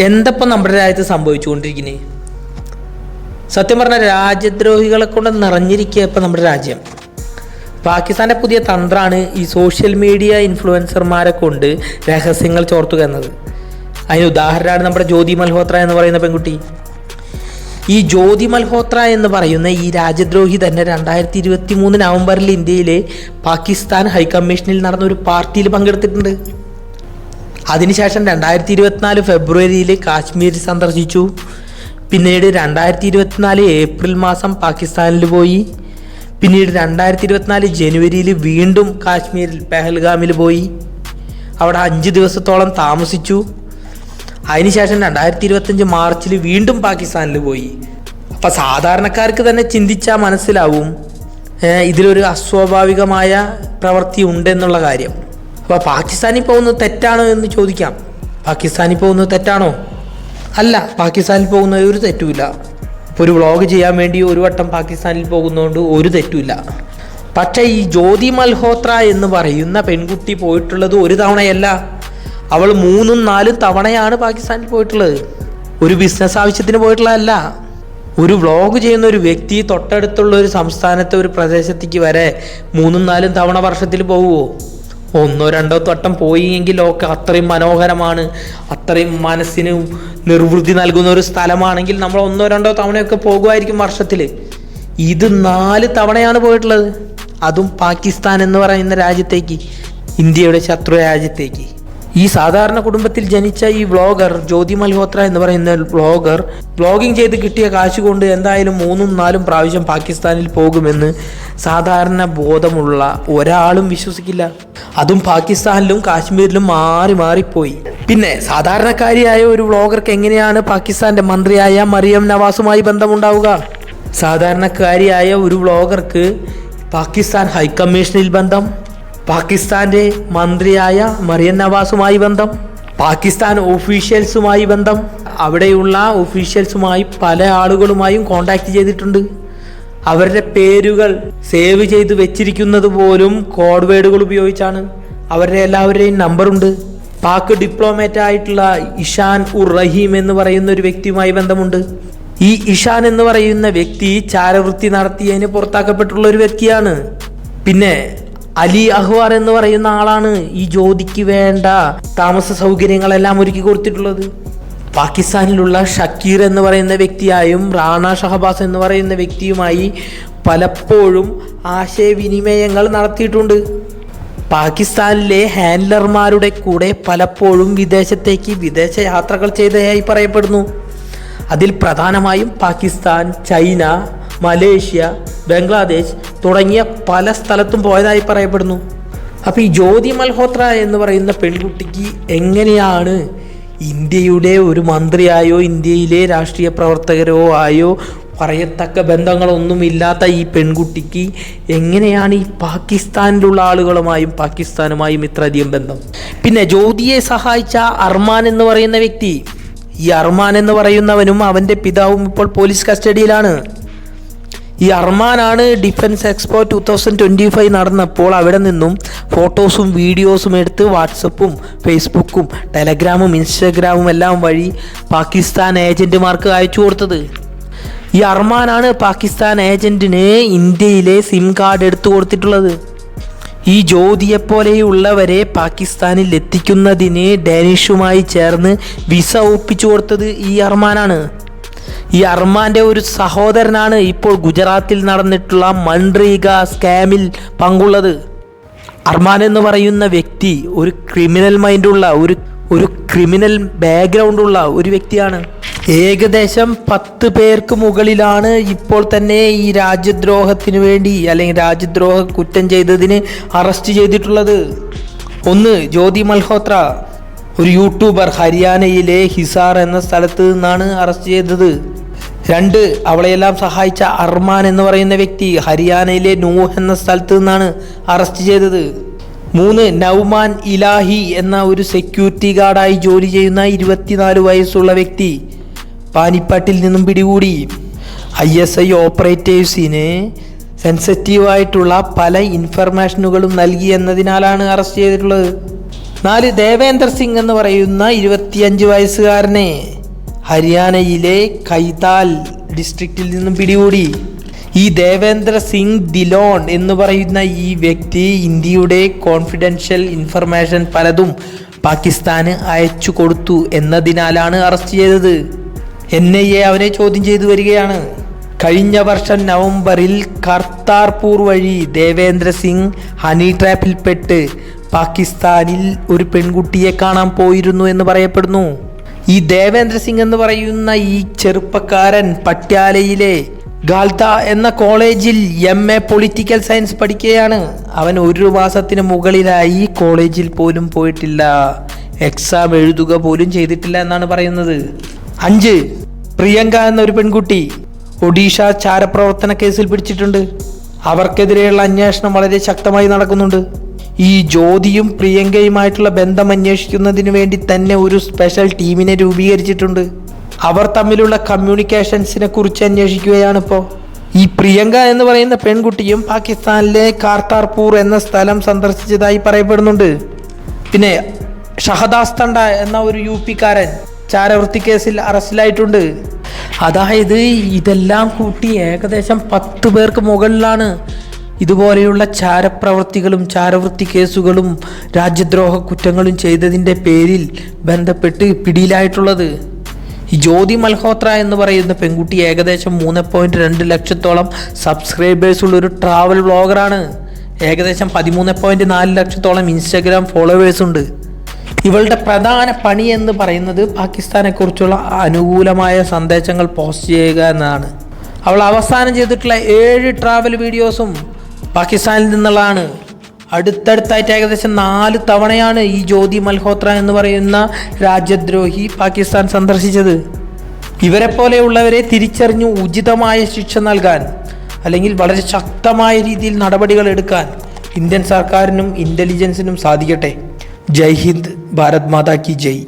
എന്തപ്പം നമ്മുടെ രാജ്യത്ത് സംഭവിച്ചുകൊണ്ടിരിക്കുന്നത് സത്യം പറഞ്ഞാൽ രാജ്യദ്രോഹികളെ കൊണ്ട് നിറഞ്ഞിരിക്കുക ഇപ്പം നമ്മുടെ രാജ്യം. പാകിസ്ഥാന്റെ പുതിയ തന്ത്രമാണ് ഈ സോഷ്യൽ മീഡിയ ഇൻഫ്ലുവൻസർമാരെ കൊണ്ട് രഹസ്യങ്ങൾ ചോർത്തുക എന്നത്. അതിന് ഉദാഹരണമാണ് നമ്മുടെ ജ്യോതി മൽഹോത്ര എന്ന് പറയുന്ന പെൺകുട്ടി. ഈ ജ്യോതി മൽഹോത്ര എന്ന് പറയുന്ന ഈ രാജ്യദ്രോഹി തന്നെ രണ്ടായിരത്തി ഇരുപത്തി മൂന്ന് നവംബറിൽ ഇന്ത്യയിലെ പാകിസ്ഥാൻ ഹൈക്കമ്മീഷനിൽ നടന്ന ഒരു പാർട്ടിയിൽ പങ്കെടുത്തിട്ടുണ്ട്. അതിനുശേഷം രണ്ടായിരത്തി ഇരുപത്തിനാല് ഫെബ്രുവരിയിൽ കാശ്മീർ സന്ദർശിച്ചു. പിന്നീട് രണ്ടായിരത്തി ഇരുപത്തിനാല് ഏപ്രിൽ മാസം പാകിസ്ഥാനിൽ പോയി. പിന്നീട് രണ്ടായിരത്തി ഇരുപത്തിനാല് ജനുവരിയിൽ വീണ്ടും കാശ്മീരിൽ പെഹൽഗാമിൽ പോയി. അവിടെ അഞ്ച് ദിവസത്തോളം താമസിച്ചു. അതിനുശേഷം രണ്ടായിരത്തി ഇരുപത്തഞ്ച് മാർച്ചിൽ വീണ്ടും പാകിസ്ഥാനിൽ പോയി. അപ്പം സാധാരണക്കാർക്ക് തന്നെ ചിന്തിച്ചാൽ മനസ്സിലാവും. ഇതിലൊരു അസ്വാഭാവികമായ പ്രവൃത്തി ഉണ്ടെന്നുള്ള കാര്യം. അപ്പോൾ പാകിസ്ഥാനിൽ പോകുന്നത് തെറ്റാണോ എന്ന് ചോദിക്കാം. പാകിസ്ഥാനിൽ പോകുന്നത് തെറ്റാണോ? അല്ല പാകിസ്ഥാനിൽ പോകുന്നത് ഒരു തെറ്റുമില്ല. ഇപ്പോൾ ഒരു വ്ളോഗ് ചെയ്യാൻ വേണ്ടി ഒരു വട്ടം പാകിസ്ഥാനിൽ പോകുന്നതുകൊണ്ട് ഒരു തെറ്റുമില്ല. പക്ഷേ ഈ ജ്യോതി മൽഹോത്ര എന്ന് പറയുന്ന പെൺകുട്ടി പോയിട്ടുള്ളത് ഒരു തവണയല്ല. അവൾ മൂന്നും നാലും തവണയാണ് പാകിസ്ഥാനിൽ പോയിട്ടുള്ളത്. ഒരു ബിസിനസ് ആവശ്യത്തിന് പോയിട്ടുള്ളതല്ല. ഒരു വ്ളോഗ് ചെയ്യുന്ന ഒരു വ്യക്തി തൊട്ടടുത്തുള്ള ഒരു സംസ്ഥാനത്തെ ഒരു പ്രദേശത്തേക്ക് വരെ മൂന്നും നാലും തവണ വർഷത്തിൽ പോവുമോ ഒന്നോ രണ്ടോ തട്ടം പോയി എങ്കിൽ ഒക്കെ അത്രയും മനോഹരമാണ്. അത്രയും മനസ്സിന് നിർവൃത്തി നൽകുന്ന ഒരു സ്ഥലമാണെങ്കിൽ നമ്മൾ ഒന്നോ രണ്ടോ തവണയൊക്കെ പോകുമായിരിക്കും വർഷത്തിൽ ഇത് നാല് തവണയാണ് പോയിട്ടുള്ളത്. അതും പാകിസ്ഥാൻ എന്ന് പറയുന്ന രാജ്യത്തേക്ക്. ഇന്ത്യയുടെ ശത്രു രാജ്യത്തേക്ക്. ഈ സാധാരണ കുടുംബത്തിൽ ജനിച്ച ഈ വ്ളോഗർ ജ്യോതി മൽഹോത്ര എന്ന് പറയുന്ന വ്ളോഗർ വ്ളോഗിങ് ചെയ്ത് കിട്ടിയ കാശ് കൊണ്ട് എന്തായാലും മൂന്നും നാലും പ്രാവശ്യം പാകിസ്ഥാനിൽ പോകുമെന്ന് സാധാരണ ബോധമുള്ള ഒരാളും വിശ്വസിക്കില്ല. അതും പാകിസ്ഥാനിലും കാശ്മീരിലും മാറി മാറിപ്പോയി. പിന്നെ സാധാരണക്കാരിയായ ഒരു വ്ളോഗർക്ക് എങ്ങനെയാണ് പാകിസ്ഥാന്റെ മന്ത്രിയായ മറിയം നവാസുമായി ബന്ധമുണ്ടാവുക? സാധാരണക്കാരിയായ ഒരു വ്ളോഗർക്ക് പാകിസ്ഥാൻ ഹൈക്കമ്മീഷനിൽ ബന്ധം പാകിസ്ഥാന്റെ മന്ത്രിയായ മറിയൻ നവാസുമായി ബന്ധം പാകിസ്ഥാൻ ഒഫീഷ്യൽസുമായി ബന്ധം. അവിടെയുള്ള ഒഫീഷ്യൽസുമായി പല ആളുകളുമായും കോണ്ടാക്ട് ചെയ്തിട്ടുണ്ട്. അവരുടെ പേരുകൾ സേവ് ചെയ്ത് വെച്ചിരിക്കുന്നത് പോലും കോഡ് വേർഡുകൾ ഉപയോഗിച്ചാണ്. അവരുടെ എല്ലാവരുടെയും നമ്പറുണ്ട് പാക് ഡിപ്ലോമാറ്റ് ആയിട്ടുള്ള ഇഷാൻ ഉർ റഹീം എന്ന് പറയുന്ന ഒരു വ്യക്തിയുമായി ബന്ധമുണ്ട്. ഈ ഇഷാൻ എന്ന് പറയുന്ന വ്യക്തി ചാരവൃത്തി നടത്തിയതിന് പുറത്താക്കപ്പെട്ടുള്ള ഒരു വ്യക്തിയാണ്. പിന്നെ അലി അഹ്വാർ എന്ന് പറയുന്ന ആളാണ് ഈ ജ്യോതിക്ക് വേണ്ട താമസ സൗകര്യങ്ങളെല്ലാം ഒരുക്കി കൊടുത്തിട്ടുള്ളത്. പാകിസ്ഥാനിലുള്ള ഷക്കീർ എന്ന് പറയുന്ന വ്യക്തിയായും റാണ ഷഹബാസ് എന്ന് പറയുന്ന വ്യക്തിയുമായി പലപ്പോഴും ആശയവിനിമയങ്ങൾ നടത്തിയിട്ടുണ്ട്. പാകിസ്ഥാനിലെ ഹാൻഡലർമാരുടെ കൂടെ പലപ്പോഴും വിദേശത്തേക്ക് വിദേശ യാത്രകൾ ചെയ്തതായി പറയപ്പെടുന്നു. അതിൽ പ്രധാനമായും പാകിസ്ഥാൻ ചൈന മലേഷ്യ ബംഗ്ലാദേശ് തുടങ്ങിയ പല സ്ഥലത്തും പോയതായി പറയപ്പെടുന്നു. അപ്പോൾ ഈ ജ്യോതി മൽഹോത്ര എന്ന് പറയുന്ന പെൺകുട്ടിക്ക് എങ്ങനെയാണ് ഇന്ത്യയുടെ ഒരു മന്ത്രിയായോ ഇന്ത്യയിലെ രാഷ്ട്രീയ പ്രവർത്തകരോ ആയോ പറയത്തക്ക ബന്ധങ്ങളൊന്നുമില്ലാത്ത ഈ പെൺകുട്ടിക്ക് എങ്ങനെയാണ് ഈ പാകിസ്ഥാനിലുള്ള ആളുകളുമായും പാകിസ്ഥാനുമായും ഇത്രയധികം ബന്ധം? പിന്നെ ജ്യോതിയെ സഹായിച്ച അർമാൻ എന്ന് പറയുന്ന വ്യക്തി ഈ അർമാൻ എന്ന് പറയുന്നവനും അവന്റെ പിതാവും ഇപ്പോൾ പോലീസ് കസ്റ്റഡിയിലാണ്. ഈ അർമാനാണ് defence expo two thousand twenty five നടന്നപ്പോൾ അവിടെ നിന്നും ഫോട്ടോസും വീഡിയോസും എടുത്ത് വാട്സപ്പും ഫേസ്ബുക്കും ടെലഗ്രാമും ഇൻസ്റ്റഗ്രാമും എല്ലാം വഴി പാകിസ്ഥാൻ ഏജന്റുമാർക്ക് അയച്ചു കൊടുത്തത്. ഈ അർമാനാണ് പാകിസ്ഥാൻ ഏജന്റിന് ഇന്ത്യയിലെ സിം കാർഡ് എടുത്തു കൊടുത്തിട്ടുള്ളത്. ഈ ജ്യോതിയെപ്പോലെയുള്ളവരെ പാകിസ്ഥാനിൽ എത്തിക്കുന്നതിന് ഡാനിഷുമായി ചേർന്ന് വിസ ഒപ്പിച്ചു കൊടുത്തത് ഈ അർമാനാണ്. ഈ അർമാന്റെ ഒരു സഹോദരനാണ് ഇപ്പോൾ ഗുജറാത്തിൽ നടന്നിട്ടുള്ള മൺറീഗ സ്കാമിൽ പങ്കുള്ളത്. അർമാൻ എന്ന് പറയുന്ന വ്യക്തി ഒരു ക്രിമിനൽ മൈൻഡുള്ള ഒരു ഒരു ക്രിമിനൽ ബാക്ക്ഗ്രൗണ്ടുള്ള ഒരു വ്യക്തിയാണ്. ഏകദേശം പത്ത് പേർക്ക് മുകളിലാണ് ഇപ്പോൾ തന്നെ ഈ രാജ്യദ്രോഹത്തിന് വേണ്ടി അല്ലെങ്കിൽ രാജ്യദ്രോഹ കുറ്റം ചെയ്തതിന് അറസ്റ്റ് ചെയ്തിട്ടുള്ളത്. ഒന്ന് ജ്യോതി മൽഹോത്ര ഒരു യൂട്യൂബർ ഹരിയാനയിലെ ഹിസാർ എന്ന സ്ഥലത്ത് നിന്നാണ് അറസ്റ്റ് ചെയ്തത്. രണ്ട് അവളെയെല്ലാം സഹായിച്ച അർമാൻ എന്ന് പറയുന്ന വ്യക്തി ഹരിയാനയിലെ നൂഹ് എന്ന സ്ഥലത്ത് നിന്നാണ് അറസ്റ്റ് ചെയ്തത്. മൂന്ന് നൗമാൻ ഇലാഹി എന്ന ഒരു സെക്യൂരിറ്റി ഗാർഡായി ജോലി ചെയ്യുന്ന ഇരുപത്തിനാല് വയസ്സുള്ള വ്യക്തി പാനിപ്പാട്ടിൽ നിന്നും പിടികൂടി. ഐ എസ് ഐ ഓപ്പറേറ്റേഴ്സിന് സെൻസിറ്റീവായിട്ടുള്ള പല ഇൻഫർമേഷനുകളും നൽകി എന്നതിനാലാണ് അറസ്റ്റ് ചെയ്തിട്ടുള്ളത്. നാല് ദേവേന്ദർ സിംഗ് എന്ന് പറയുന്ന ഇരുപത്തിയഞ്ച് വയസ്സുകാരനെ ഹരിയാനയിലെ കൈതാൽ ഡിസ്ട്രിക്റ്റിൽ നിന്നും പിടികൂടി. ഈ ദേവേന്ദ്ര സിംഗ് ദിലോൺ എന്ന് പറയുന്ന ഈ വ്യക്തി ഇന്ത്യയുടെ കോൺഫിഡൻഷ്യൽ ഇൻഫർമേഷൻ പലതും പാകിസ്ഥാന് അയച്ചു കൊടുത്തു എന്നതിനാലാണ് അറസ്റ്റ് ചെയ്തത്. എൻ ഐ എ അവനെ ചോദ്യം ചെയ്തു വരികയാണ്. കഴിഞ്ഞ വർഷം നവംബറിൽ കർത്താർപൂർ വഴി ദേവേന്ദ്ര സിംഗ് ഹണി ട്രാപ്പിൽപ്പെട്ട് പാകിസ്ഥാനിൽ ഒരു പെൺകുട്ടിയെ കാണാൻ പോയിരുന്നു എന്ന് പറയപ്പെടുന്നു. ഈ ദേവേന്ദ്ര സിംഗ് എന്ന് പറയുന്ന ഈ ചെറുപ്പക്കാരൻ പട്യാലയിലെ ഗാൽത്ത എന്ന കോളേജിൽ എം എ പൊളിറ്റിക്കൽ സയൻസ് പഠിക്കുകയാണ്. അവൻ ഒരു മാസത്തിന് മുകളിലായി കോളേജിൽ പോലും പോയിട്ടില്ല. എക്സാം എഴുതുക പോലും ചെയ്തിട്ടില്ല എന്നാണ് പറയുന്നത്. അഞ്ച് പ്രിയങ്ക എന്നൊരു പെൺകുട്ടി ഒഡീഷ ചാരപ്രവർത്തന കേസിൽ പിടിച്ചിട്ടുണ്ട്. അവർക്കെതിരെയുള്ള അന്വേഷണം വളരെ ശക്തമായി നടക്കുന്നുണ്ട്. ഈ ജ്യോതിയും പ്രിയങ്കയുമായിട്ടുള്ള ബന്ധം അന്വേഷിക്കുന്നതിന് വേണ്ടി തന്നെ ഒരു സ്പെഷ്യൽ ടീമിനെ രൂപീകരിച്ചിട്ടുണ്ട്. അവർ തമ്മിലുള്ള കമ്മ്യൂണിക്കേഷൻസിനെ കുറിച്ച് അന്വേഷിക്കുകയാണ് ഇപ്പോൾ ഈ പ്രിയങ്ക എന്ന് പറയുന്ന പെൺകുട്ടിയും പാകിസ്ഥാനിലെ കാർത്താർപൂർ എന്ന സ്ഥലം സന്ദർശിച്ചതായി പറയപ്പെടുന്നുണ്ട്. പിന്നെ ഷഹദാസ് തണ്ട എന്ന ഒരു യു പിക്കാരൻ ചാരവൃത്തി കേസിൽ അറസ്റ്റിലായിട്ടുണ്ട്. അതായത് ഇതെല്ലാം കൂട്ടി ഏകദേശം പത്ത് പേർക്ക് മുകളിലാണ് ഇതുപോലെയുള്ള ചാരപ്രവൃത്തികളും ചാരവൃത്തി കേസുകളും രാജ്യദ്രോഹ കുറ്റങ്ങളും ചെയ്തതിന്റെ പേരിൽ ബന്ധപ്പെട്ട് പിടിയിലായിട്ടുള്ളത്. ജ്യോതി മൽഹോത്ര എന്ന് പറയുന്ന പെൺകുട്ടി ഏകദേശം മൂന്ന് പോയിന്റ് രണ്ട് ലക്ഷത്തോളം സബ്സ്ക്രൈബേഴ്സ് ഉള്ള ഒരു ട്രാവൽ വ്ളോഗറാണ് ഏകദേശം പതിമൂന്ന് പോയിന്റ് നാല് ലക്ഷത്തോളം ഇൻസ്റ്റാഗ്രാം ഫോളോവേഴ്സ് ഉണ്ട്. ഇവളുടെ പ്രധാന പണി എന്ന് പറയുന്നത് പാകിസ്ഥാനെക്കുറിച്ചുള്ള അനുകൂലമായ സന്ദേശങ്ങൾ പോസ്റ്റ് ചെയ്യുക എന്നതാണ്. അവൾ അവസാനം ചെയ്തിട്ടുള്ള ഏഴ് ട്രാവൽ വീഡിയോസും പാകിസ്ഥാനിൽ നിന്നുള്ളതാണ്. അടുത്തടുത്തായിട്ട് ഏകദേശം നാല് തവണയാണ് ഈ ജ്യോതി മൽഹോത്ര എന്ന് പറയുന്ന രാജ്യദ്രോഹി പാകിസ്ഥാൻ സന്ദർശിച്ചത്. ഇവരെ പോലെയുള്ളവരെ തിരിച്ചറിഞ്ഞു ഉചിതമായ ശിക്ഷ നൽകാൻ അല്ലെങ്കിൽ വളരെ ശക്തമായ രീതിയിൽ നടപടികൾ എടുക്കാൻ ഇന്ത്യൻ സർക്കാരിനും ഇന്റലിജൻസിനും സാധിക്കട്ടെ. ജയ് ഹിന്ദ് ഭാരത് മാതാ കി ജയ്.